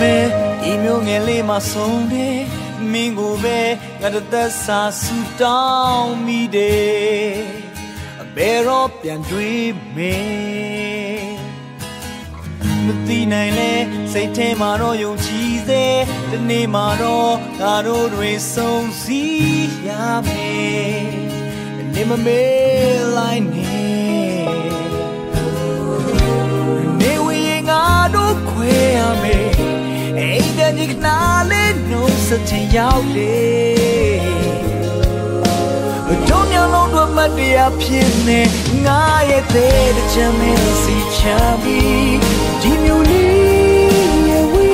မယ်ဤမျိုးငယ်လေးမှာဆုံးတယ်မင်းကိုပဲငါတသက်စာဆူတောင်းမိတယ်အဘယ်တော့ပြန်တွေ့မယ်မသိနိုင်လဲစိတ်ထဲမှာတော့ယုံကြည်စေဒီနေ့မှာတော့ငါတို့တွေဆုံးစည်းရမယ်နေမမေးလိုက်နေနေ နှုတ်ဆက်ချင်ရောက်လေတို့မျောလုံးတို့မတရားဖြစ်နေငါရဲ့တဲ့ချမ်းမင်းစီချမ်းပြီးဒီမျိုးလေးရဲ့ဝီ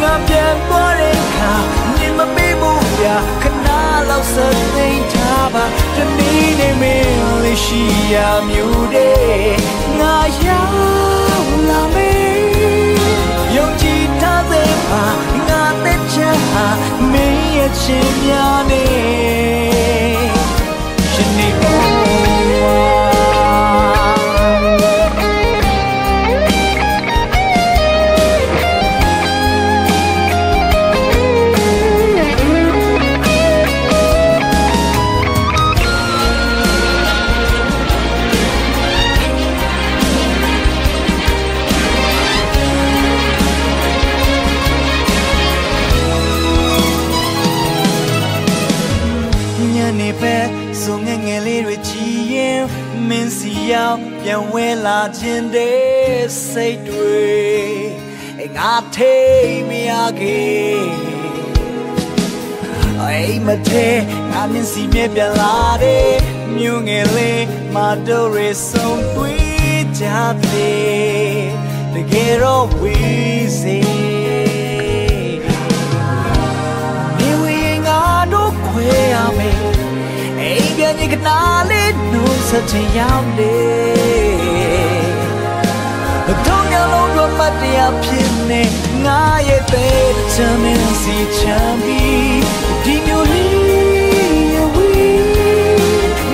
ငါပြန်သွားတဲ့အခါနေမမေ့ဘူးပြခဏလောက်စသိမ်းထားပါတနေ့နေမင်းလေးရှိရမျိုးတဲ့ငါရောက်လာမေးယုံကြည်ထားတဲ့ပါငါတဲ့ချမ်း ဟာမင်းရဲ့ချင်များနေ ညနေပဲစုံငယ်ငယ်လေးတွေကြည်ရင်မင်းစီရောက်ပြန်ဝဲလာခြင်းတဲ့စိတ်တွေအငါထိတ်မရခဲ့အိမ်မထဲငါမြင်စီမြဲပြန်လာတဲ့မြို့ငယ်လေးမတော်ရဆုံးတွေ့ကြတယ်တကယ်တော့ဝေးစေ ကြီးကနာလေးနှုတ်ဆက်ချင်ရောက်လေတို့ညလုံးတို့မတရားဖြစ်နေငါရဲ့တဲ့ချမ်းမင်းစီချမ်းပြီးဒီမျိုးလေးရဲ့ဝီ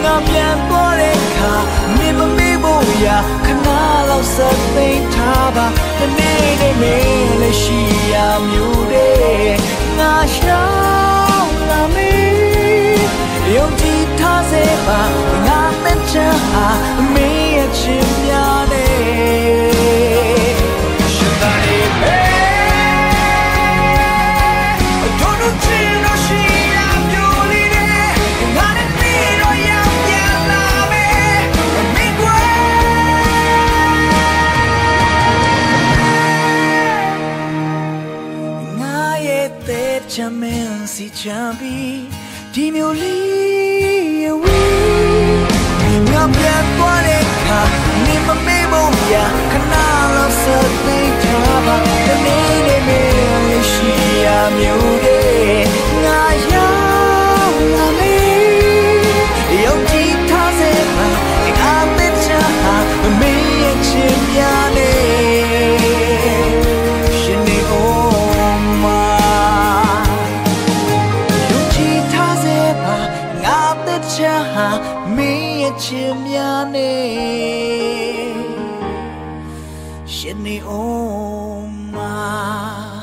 ငါပြန်သွားတဲ့အခါနေမမေ့ဖို့ရာခဏလောက်ဆက်သိမ်းထားပါဒီနေ့နေမင်းလည်းရှိရမျိုးတဲ့ငါရှော ပါငါမဲ့ချာဟာမင်းရဲ့ချင်များနေရှင်သာနေပဲ Don't know chill or she am you leader Not a need or young young love Make way ငါရဲ့တဲ့ချမ်းမင်းစီချမ်းပြီးဒီမျိုးလေး ချင်များနေရှင်နေ oh my